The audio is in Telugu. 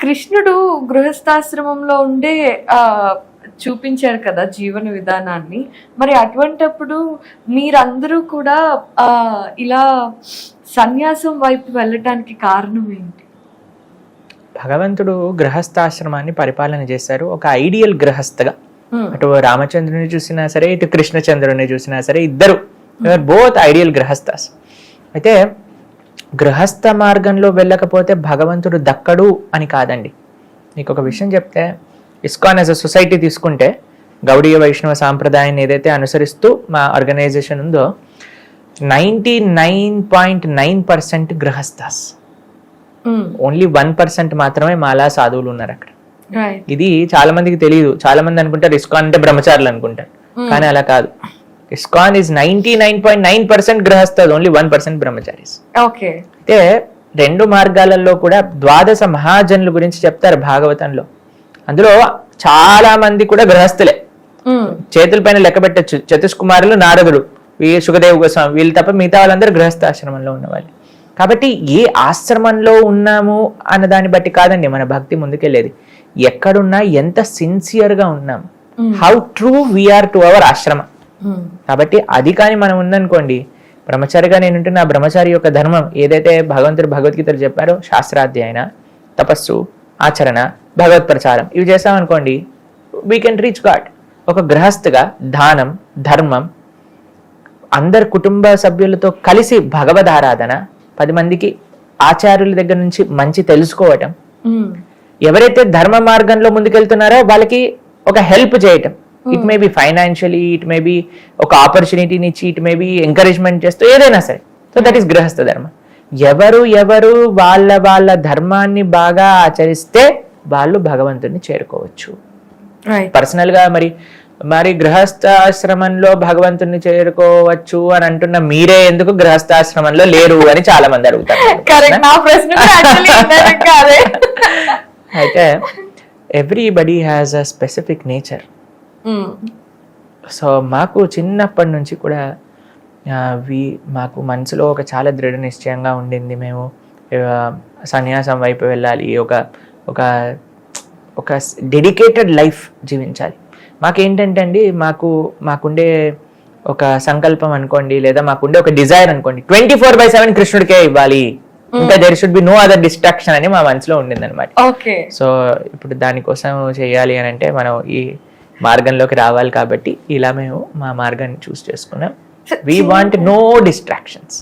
కృష్ణుడు గృహస్థాశ్రమంలో ఉండే ఆ చూపించారు కదా జీవన విధానాన్ని. మరి అటువంటప్పుడు మీరందరూ కూడా ఆ ఇలా సన్యాసం వైపు వెళ్ళటానికి కారణం ఏంటి? భగవంతుడు గృహస్థాశ్రమాన్ని పరిపాలన చేశారు. ఒక ఐడియల్ గృహస్థగా. అటు రామచంద్రుని చూసినా సరే ఇటు కృష్ణచంద్రుని చూసినా సరే ఇద్దరు. బోత్ ఐడియల్ గృహస్థాస్. అయితే గృహస్థ మార్గంలో వెళ్ళకపోతే భగవంతుడు దక్కడు అని కాదండి. మీకు ఒక విషయం చెప్తే ఇస్కాన్ యాజ్ అ సొసైటీ తీసుకుంటే గౌడీయ వైష్ణవ సాంప్రదాయాన్ని ఏదైతే అనుసరిస్తూ మా ఆర్గనైజేషన్ ఉందో ninety nine point nine percent గృహస్థాస్ only one percent మాత్రమే మాలా సాధువులు ఉన్నారు అక్కడ. ఇది చాలా మందికి తెలియదు చాలా మంది అనుకుంటారు ఇస్కాన్ అంటే బ్రహ్మచారులు అనుకుంటారు. కానీ అలా కాదు. ISKCON is ninety nine point nine percent గృహస్థ ఓన్లీ వన్ పర్సెంట్ బ్రహ్మచారీస్ ఓకే అయితే రెండు మార్గాలలో కూడా ద్వాదశ మహాజనుల గురించి చెప్తారు భాగవతంలో. అందులో చాలా మంది కూడా గృహస్థులే. చేతుల పైన లెక్క పెట్టచ్చు. చతుష్కుమారులు నారదుడు వీ సుఖదేవ్ గోస్వామి వీళ్ళు తప్ప మిగతా వాళ్ళందరూ గృహస్థాశ్రమంలో ఉన్నవాళ్ళు. కాబట్టి ఏ ఆశ్రమంలో ఉన్నాము అన్న దాన్ని బట్టి కాదండి మన భక్తి ముందుకెళ్ళేది. ఎక్కడున్నా ఎంత సిన్సియర్గా ఉన్నాం. How true we are to our ashram. కాబట్టి అది కానీ మనం ఉందనుకోండి బ్రహ్మచారిగా నేను ఉంటున్న ఆ బ్రహ్మచారి యొక్క ధర్మం ఏదైతే భగవంతుడు భగవద్గీతలు చెప్పారో శాస్త్రాధ్యయన తపస్సు ఆచరణ భగవత్ ప్రచారం ఇవి చేసామనుకోండి వీ కెన్ రీచ్ గాడ్ ఒక గృహస్థగా దానం ధర్మం అందరు కుటుంబ సభ్యులతో కలిసి భగవద్ ఆరాధన పది మందికి ఆచార్యుల దగ్గర నుంచి మంచి తెలుసుకోవటం. ఉమ్, ఎవరైతే ధర్మ మార్గంలో ముందుకెళ్తున్నారో వాళ్ళకి ఒక హెల్ప్ చేయటం. It may be financially it may be ఒక ఆపర్చునిటీని ఇచ్చి ఇట్ మే బి ఎంకరేజ్మెంట్ చేస్తూ ఏదైనా సరే. సో దట్ ఈస్ గృహస్థ ధర్మం ఎవరు ఎవరు వాళ్ళ వాళ్ళ ధర్మాన్ని బాగా ఆచరిస్తే వాళ్ళు భగవంతుని చేరుకోవచ్చు. పర్సనల్గా మరి మరి గృహస్థాశ్రమంలో భగవంతుని చేరుకోవచ్చు అని అంటున్న మీరే ఎందుకు గృహస్థాశ్రమంలో లేరు అని చాలా మంది అడుగుతారు అయితే everybody has a specific nature so మాకు చిన్నప్పటి నుంచి కూడా వి మాకు మనసులో ఒక చాలా దృఢ నిశ్చయంగా ఉండింది మేము సన్యాసం వైపు వెళ్ళాలి ఒక ఒక ఒక డెడికేటెడ్ లైఫ్ జీవించాలి. మాకేంటంటే అండి మాకు మాకుండే ఒక సంకల్పం అనుకోండి లేదా మాకుండే ఒక డిజైర్ అనుకోండి ట్వంటీ ఫోర్ బై సెవెన్ కృష్ణుడికే ఇవ్వాలి. ఇంకా there should be no other distraction అని మా మనసులో ఉండింది అనమాట ఓకే. సో ఇప్పుడు దానికోసం చేయాలి అని అంటే మనం ఈ మార్గంలోకి రావాలి కాబట్టి ఇలా మేము మా మార్గాన్ని చూస్ చేసుకున్నాం. We want no distractions